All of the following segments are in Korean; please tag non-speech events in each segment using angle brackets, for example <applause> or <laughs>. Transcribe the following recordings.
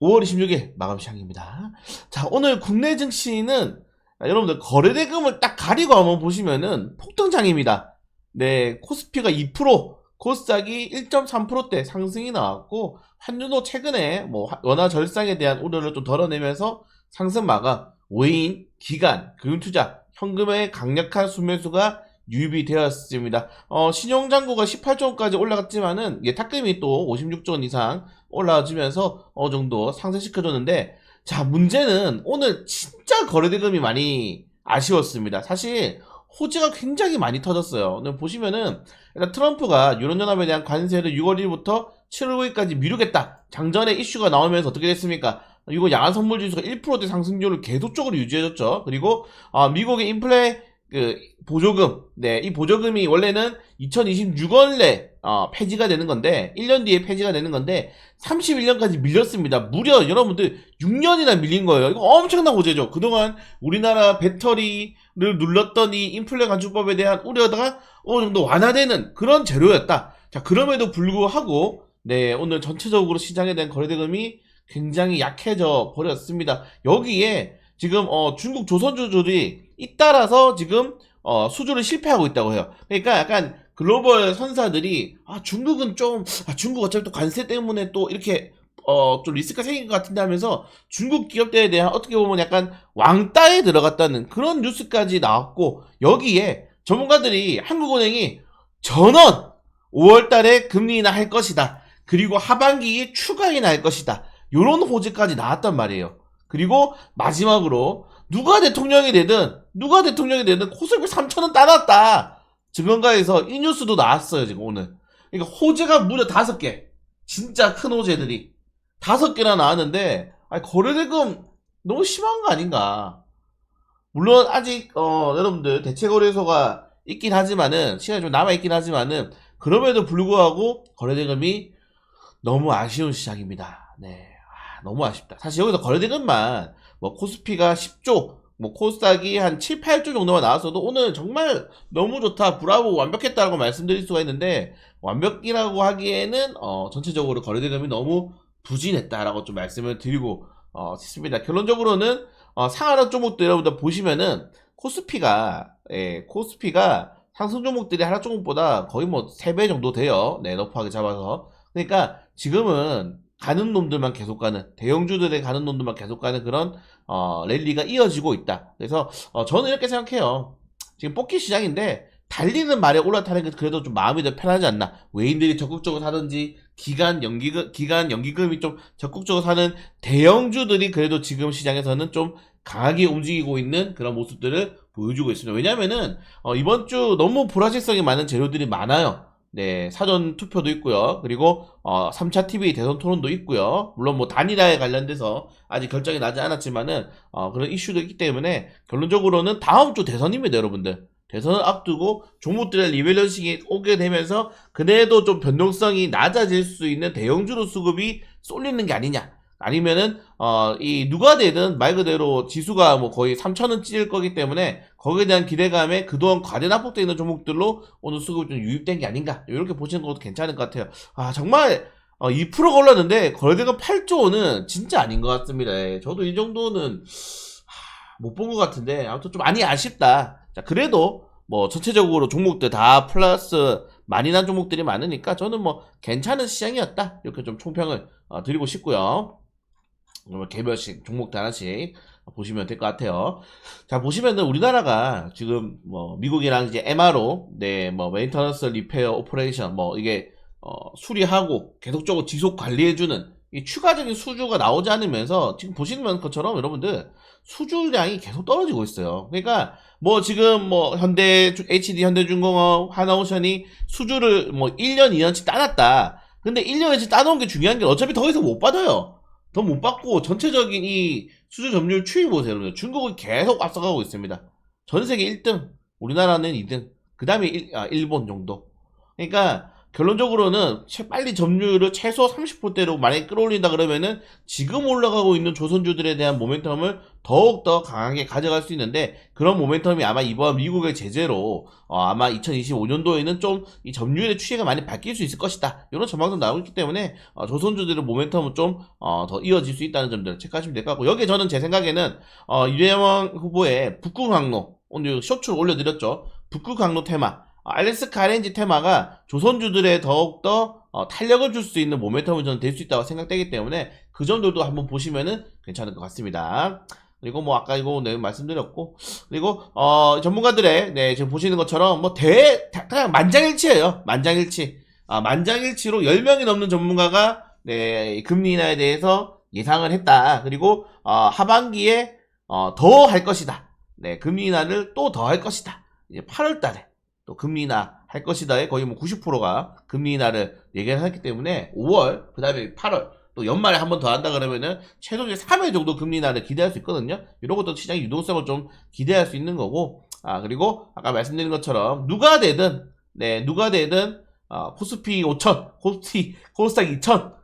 5월 26일 마감 시장입니다. 자, 오늘 국내 증시는 아, 여러분들 거래대금을 딱 가리고 한번 보시면은 폭등장입니다. 네, 코스피가 2%, 코스닥이 1.3%대 상승이 나왔고 환율도 최근에 뭐 화- 원화 절상에 대한 우려를 좀 덜어내면서 상승 마감, 외인, 기관, 금융투자, 현금의 강력한 수매수가 유입이 되었습니다. 어, 신용장고가 18조 원까지 올라갔지만은 예, 탁금이 또 56조 원 이상 올라와주면서 어느 정도 상승시켜줬는데 자 문제는 오늘 진짜 거래대금이 많이 아쉬웠습니다. 사실 호재가 굉장히 많이 터졌어요. 보시면은 일단 트럼프가 유럽연합에 대한 관세를 6월 1일부터 7월 5일까지 미루겠다. 장전에 이슈가 나오면서 어떻게 됐습니까? 이거 야간 선물 지수가 1%대 상승률을 계속적으로 유지해줬죠. 그리고 아, 미국의 인플레 그 보조금, 네, 이 보조금이 원래는 2026원 내 어, 폐지가 되는 건데 1년 뒤에 폐지가 되는 건데 31년까지 밀렸습니다. 무려 여러분들 6년이나 밀린 거예요. 이거 엄청난 호재죠. 그동안 우리나라 배터리를 눌렀더니 인플레 간주법에 대한 우려가 어느 정도 완화되는 그런 재료였다. 자, 그럼에도 불구하고 네, 오늘 전체적으로 시장에 대한 거래대금이 굉장히 약해져 버렸습니다. 여기에 지금 어, 중국 조선주들이 잇따라서 지금 어, 수주를 실패하고 있다고 해요. 그러니까 약간 글로벌 선사들이 아 중국은 좀 아, 중국 어차피 또 관세 때문에 또 이렇게 어, 좀 리스크가 생긴 것 같은데 하면서 중국 기업들에 대한 어떻게 보면 약간 왕따에 들어갔다는 그런 뉴스까지 나왔고 여기에 전문가들이 한국은행이 전원 5월 달에 금리 인하 할 것이다. 그리고 하반기에 추가 인하 할 것이다. 요런 호재까지 나왔단 말이에요. 그리고 마지막으로 누가 대통령이 되든 누가 대통령이 되든 코스피 3천원 따놨다. 증권가에서 이 뉴스도 나왔어요 지금 오늘. 그러니까 호재가 무려 다섯 개. 진짜 큰 호재들이 다섯 개나 나왔는데 아니, 거래대금 너무 심한 거 아닌가. 물론 아직 어, 여러분들 대체거래소가 있긴 하지만은 시간이 좀 남아 있긴 하지만은 그럼에도 불구하고 거래대금이 너무 아쉬운 시장입니다. 네, 아, 너무 아쉽다. 사실 여기서 거래대금만 뭐 코스피가 10조, 뭐 코스닥이 한 7, 8조 정도만 나왔어도 오늘 정말 너무 좋다, 브라보 완벽했다라고 말씀드릴 수가 있는데 완벽이라고 하기에는 어, 전체적으로 거래대금이 너무 부진했다라고 좀 말씀을 드리고 어, 싶습니다. 결론적으로는 어, 상하락 종목들 여러분들 보시면은 코스피가 예, 코스피가 상승 종목들이 하락 종목보다 거의 뭐 3배 정도 돼요. 네, 너프하게 잡아서. 그러니까 지금은 가는 놈들만 계속 가는 대형주들의 가는 놈들만 계속 가는 그런 어, 랠리가 이어지고 있다. 그래서 어, 저는 이렇게 생각해요. 지금 뽑기 시장인데 달리는 말에 올라타는 게 그래도 좀 마음이 더 편하지 않나. 외인들이 적극적으로 사든지 기간 연기금 기간 연기금이 좀 적극적으로 사는 대형주들이 그래도 지금 시장에서는 좀 강하게 움직이고 있는 그런 모습들을 보여주고 있습니다. 왜냐면은 어, 이번 주 너무 불확실성이 많은 재료들이 많아요. 네, 사전 투표도 있고요. 그리고 어, 3차 TV 대선 토론도 있고요. 물론 뭐 단일화에 관련돼서 아직 결정이 나지 않았지만은 어, 그런 이슈도 있기 때문에 결론적으로는 다음 주 대선입니다, 여러분들. 대선을 앞두고 종목들의 리밸런싱이 오게 되면서 그래도 좀 변동성이 낮아질 수 있는 대형주로 수급이 쏠리는 게 아니냐. 아니면은 어 이 누가 되든 말 그대로 지수가 뭐 거의 3천원 찌를 거기 때문에 거기에 대한 기대감에 그동안 과대 납폭되어 있는 종목들로 오늘 수급이 좀 유입된 게 아닌가 이렇게 보시는 것도 괜찮을 것 같아요. 아 정말 어, 2%가 올랐는데 거래대가 8조 원은 진짜 아닌 것 같습니다. 예, 저도 이 정도는 못 본 것 같은데 아무튼 좀 많이 아쉽다. 자 그래도 뭐 전체적으로 종목들 다 플러스 많이 난 종목들이 많으니까 저는 뭐 괜찮은 시장이었다 이렇게 좀 총평을 어, 드리고 싶고요. 뭐 개별식 종목들 하나씩 보시면 될 것 같아요. 자 보시면은 우리나라가 지금 뭐 미국이랑 이제 MRO 네뭐 메인터넌스 리페어 오퍼레이션 뭐 이게 어, 수리하고 계속적으로 지속 관리해주는 이 추가적인 수주가 나오지 않으면서 지금 보시는 것처럼 여러분들 수주량이 계속 떨어지고 있어요. 그러니까 뭐 지금 뭐 현대 HD 현대중공업 하나오션이 수주를 뭐 1년 2년치 따놨다. 근데 1년 2년치 따놓은 게 중요한 게 어차피 더 이상 못 받아요. 더 못 받고 전체적인 이 수주 점유율 추이 보세요. 여러분. 중국은 계속 앞서가고 있습니다. 전 세계 1등, 우리나라는 2등, 그 다음에 일, 아, 일본 정도. 그러니까 결론적으로는 최- 빨리 점유율을 최소 30%대로 만약에 끌어올린다 그러면은 지금 올라가고 있는 조선주들에 대한 모멘텀을 더욱더 강하게 가져갈 수 있는데 그런 모멘텀이 아마 이번 미국의 제재로 어, 아마 2025년도에는 좀 이 점유율의 추이가 많이 바뀔 수 있을 것이다. 이런 전망도 나오고 있기 때문에 어, 조선주들의 모멘텀은 좀 어, 더 이어질 수 있다는 점들을 체크하시면 될 것 같고 여기에 저는 제 생각에는 어, 이재명 후보의 북구 강로 오늘 쇼츠를 올려드렸죠. 북구 강로 테마 어, 알래스카 RNG 테마가 조선주들의 더욱더 어, 탄력을 줄 수 있는 모멘텀은 저는 될 수 있다고 생각되기 때문에 그 점들도 한번 보시면은 괜찮을 것 같습니다. 그리고 뭐 아까 이거 내용 말씀드렸고 그리고 어 전문가들의 네 지금 보시는 것처럼 뭐 대 그냥 만장일치예요. 만장일치. 아 만장일치로 10명이 넘는 전문가가 네 금리 인하에 대해서 예상을 했다. 그리고 어, 하반기에 어, 더 할 것이다. 네 금리 인하를 또 더 할 것이다. 이제 8월 달에 또 금리 인하 할 것이다에 거의 뭐 90%가 금리 인하를 얘기를 했기 때문에 5월 그 다음에 8월 또 연말에 한 번 더 한다 그러면은 최소 3회 정도 금리 인하를 기대할 수 있거든요. 이런 것도 시장 유동성을 좀 기대할 수 있는 거고. 아 그리고 아까 말씀드린 것처럼 누가 되든 네 누가 되든 어, 코스피 5천 코스피 코스닥 2천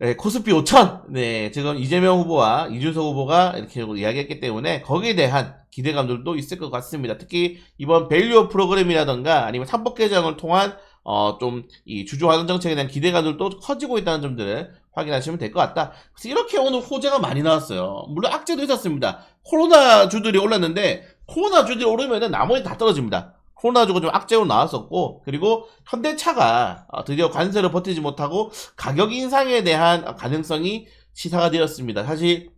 네, 코스피 5천. 네 지금 이재명 후보와 이준석 후보가 이렇게 이야기했기 때문에 거기에 대한 기대감들도 있을 것 같습니다. 특히 이번 밸류어 프로그램이라던가 아니면 삼법 개정을 통한 어, 좀, 이 주주 환원 정책에 대한 기대감들도 커지고 있다는 점들을 확인하시면 될 것 같다. 그래서 이렇게 오늘 호재가 많이 나왔어요. 물론 악재도 있었습니다. 코로나 주들이 올랐는데, 코로나 주들이 오르면은 나머지 다 떨어집니다. 코로나 주가 좀 악재로 나왔었고, 그리고 현대차가 어, 드디어 관세를 버티지 못하고 가격 인상에 대한 가능성이 시사가 되었습니다. 사실,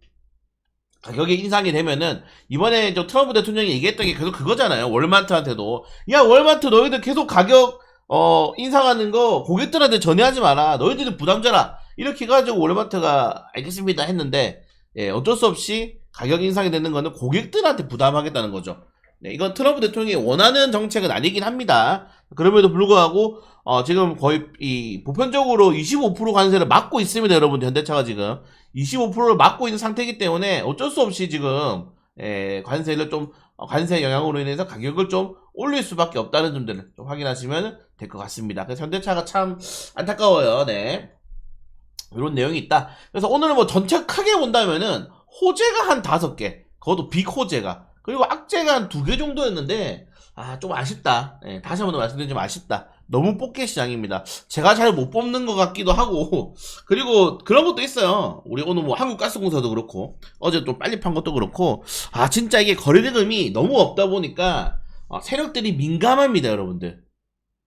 가격이 인상이 되면은 이번에 저 트럼프 대통령이 얘기했던 게 계속 그거잖아요. 월마트한테도 야 월마트 너희들 계속 가격 어 인상하는 거 고객들한테 전해 하지 마라. 너희들이 부담져라. 이렇게 해가지고 월마트가 알겠습니다 했는데 예, 어쩔 수 없이 가격 인상이 되는 거는 고객들한테 부담하겠다는 거죠. 네, 이건 트럼프 대통령이 원하는 정책은 아니긴 합니다. 그럼에도 불구하고 어, 지금 거의 이 보편적으로 25% 관세를 막고 있습니다, 여러분들 현대차가 지금 25%를 막고 있는 상태이기 때문에 어쩔 수 없이 지금 예, 관세를 좀 어, 관세 영향으로 인해서 가격을 좀 올릴 수밖에 없다는 점들을 좀 확인하시면 될 것 같습니다. 그래서 현대차가 참 안타까워요. 네. 이런 내용이 있다. 그래서 오늘은 뭐 전체 크게 본다면은 호재가 한 다섯 개, 그것도 빅 호재가 그리고 악재가 한 두 개 정도였는데 아 좀 아쉽다. 예, 다시 한번 말씀드리면 아쉽다. 너무 뽑기 시장입니다. 제가 잘 못 뽑는 것 같기도 하고 <laughs> 그리고 그런 것도 있어요. 우리 오늘 뭐 한국가스공사도 그렇고 어제 또 빨리 판 것도 그렇고 아 진짜 이게 거래대금이 너무 없다 보니까 어, 세력들이 민감합니다, 여러분들.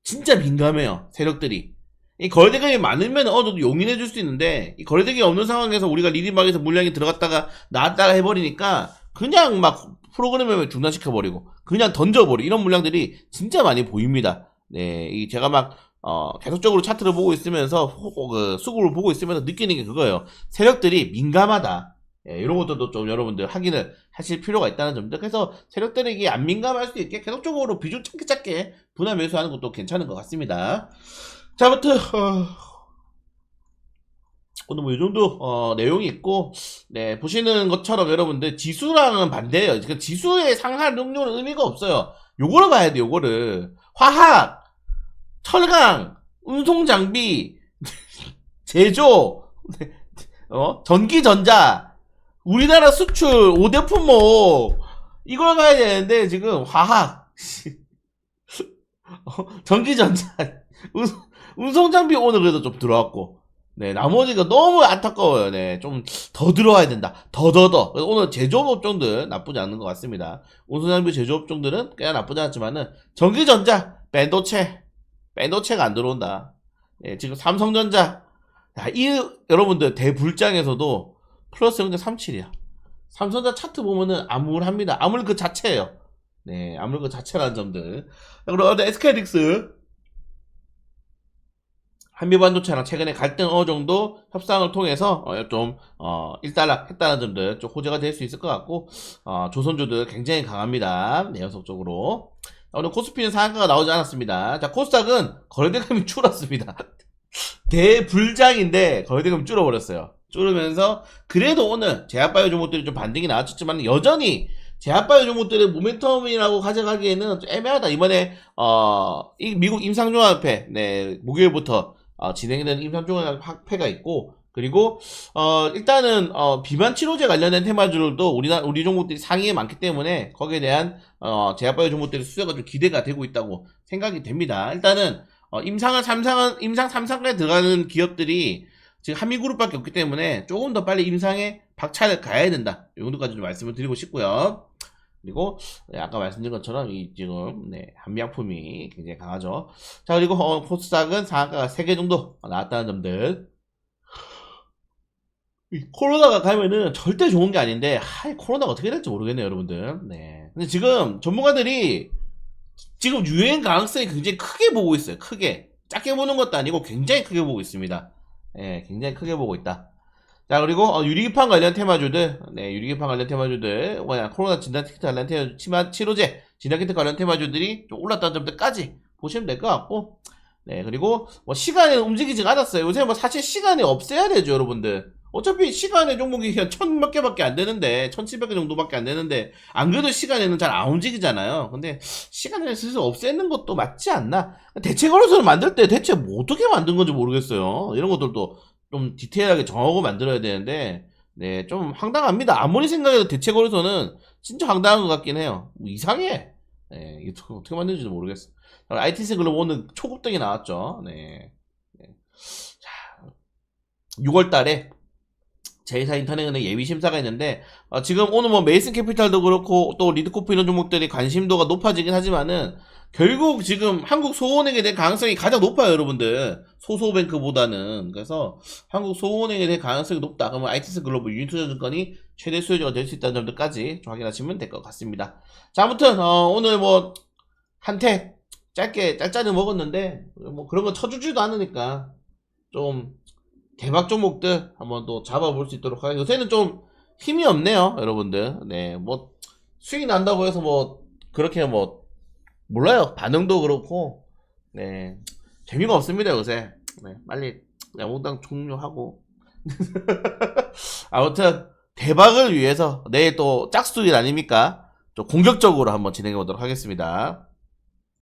진짜 민감해요, 세력들이. 이 거래대금이 많으면 어느 정도 용인해 줄 수 있는데 이 거래대금이 없는 상황에서 우리가 리딩박에서 물량이 들어갔다가 나왔다가 해버리니까 그냥 막 프로그램을 중단시켜버리고 그냥 던져버리고 이런 물량들이 진짜 많이 보입니다. 네, 이 제가 막 어, 계속적으로 차트를 보고 있으면서 호- 그 수급을 보고 있으면서 느끼는 게 그거예요. 세력들이 민감하다. 예, 이런 것들도 좀 여러분들 확인을 하실 필요가 있다는 점들. 그래서 세력들에게 안 민감할 수 있게 계속적으로 비중 작게 작게 분할 매수하는 것도 괜찮은 것 같습니다. 자, 아무튼 어, 오늘 뭐 이 정도 어, 내용이 있고, 네 보시는 것처럼 여러분들 지수랑은 반대예요. 그러니까 지수의 상한 능력은 의미가 없어요. 요거를 봐야 돼. 요거를 화학, 철강, 운송 장비, <laughs> 제조, 어 전기 전자, 우리나라 수출 5대 품목 이걸 가야 되는데 지금 화학, <laughs> 어, 전기 전자, <laughs> 운- 운송 장비 오늘 그래도 좀 들어왔고 네 나머지가 너무 안타까워요. 네 좀 더 들어와야 된다. 더 더 더. 오늘 제조업 업종들 나쁘지 않은 것 같습니다. 운송장비 제조업 종들은 꽤 나쁘지 않지만은 전기전자 밴도체 밴도체가 안 들어온다. 네, 지금 삼성전자. 야, 이 여러분들 대불장에서도 플러스 0.37이야. 삼성전자 차트 보면은 암울합니다. 암울 그 자체예요. 네 암울 그 자체라는 점들. 그리고 어제 SK하이닉스 한미반도체랑 최근에 갈등 어느 정도 협상을 통해서 어, 좀 어, 일단락 했다는 점들 좀 호재가 될 수 있을 것 같고 어, 조선주들 굉장히 강합니다. 네, 연속적으로 오늘 코스피는 상한가가 나오지 않았습니다. 자 코스닥은 거래대금이 <laughs> 줄었습니다. 대불장인데 거래대금이 줄어버렸어요. 줄으면서 그래도 오늘 제약바이오 종목들이 좀 반등이 나왔지만 여전히 제압바이오 종목들의 모멘텀이라고 가져가기에는 좀 애매하다. 이번에 어, 이 미국 임상종합회 네, 목요일부터 어, 진행되는 임상종합회가 있고 그리고 어, 일단은 어, 비만 치료제 관련된 테마주들도 우리나 우리 종목들이 상위에 많기 때문에 거기에 대한 어, 제압바이오 종목들의 수요가 좀 기대가 되고 있다고 생각이 됩니다. 일단은 어, 임상을 삼상 임상 3상에 들어가는 기업들이 지금 한미그룹밖에 없기 때문에 조금 더 빨리 임상에 박차를 가야 된다. 이 정도까지 좀 말씀을 드리고 싶고요. 그리고 네, 아까 말씀드린 것처럼 이 지금 네, 한미약품이 굉장히 강하죠. 자 그리고 어, 코스닥은 상한가가 3개 정도 나왔다는 점들. 이 코로나가 가면은 절대 좋은 게 아닌데 하이 코로나가 어떻게 될지 모르겠네요 여러분들. 네. 근데 지금 전문가들이 지금 유행 가능성이 굉장히 크게 보고 있어요 크게. 작게 보는 것도 아니고 굉장히 크게 보고 있습니다. 예 굉장히 크게 보고 있다 자 그리고 어, 유리기판 관련 테마주들 네 유리기판 관련 테마주들 뭐냐 코로나 진단키트 관련 테마 치마 치료제 진단키트 관련 테마주들이 좀 올랐다는 점들까지 보시면 될 것 같고 네 그리고 뭐 시간에 움직이지 않았어요 요새 뭐 사실 시간이 없애야 되죠 여러분들 어차피 시간의 종목이 그냥 천 몇 개밖에 안 되는데, 천칠백 개 정도밖에 안 되는데, 안 그래도 시간에는 잘 안 움직이잖아요. 근데 시간을 슬슬 없애는 것도 맞지 않나? 대체 걸어서를 만들 때 대체 뭐 어떻게 만든 건지 모르겠어요. 이런 것들도 좀 디테일하게 정하고 만들어야 되는데, 네, 좀 황당합니다. 아무리 생각해도 대체 걸어서는 진짜 황당한 것 같긴 해요. 뭐 이상해. 네, 이게 어떻게- 만드는지도 모르겠어. ITC 글로브 오늘 초급등이 나왔죠. 네. 네. 자, 6월 달에 제이사 인터넷은행 예비 심사가 있는데 어, 지금 오늘 뭐 메이슨 캐피탈도 그렇고 또 리드코프 이런 종목들이 관심도가 높아지긴 하지만은 결국 지금 한국 소은행에 대한 가능성이 가장 높아요 여러분들. 소소뱅크보다는. 그래서 한국 소은행에 대한 가능성이 높다. 그러면 ITS 글로벌 유니투자증권이 최대 수요자가 될 수 있다는 점들까지 좀 확인하시면 될 것 같습니다. 자 아무튼 어, 오늘 뭐 한테 짧게 짤짤이 먹었는데 뭐 그런 거 쳐주지도 않으니까 좀 대박 종목들 한번 또 잡아볼 수 있도록 하겠습니다. 요새는 좀 힘이 없네요, 여러분들. 네, 뭐 수익 난다고 해서 뭐 그렇게 뭐 몰라요. 반응도 그렇고 네 재미가 없습니다 요새. 네, 빨리 야구당 종료하고 <laughs> 아무튼 대박을 위해서 내일 또 짝수일 아닙니까? 좀 공격적으로 한번 진행해 보도록 하겠습니다.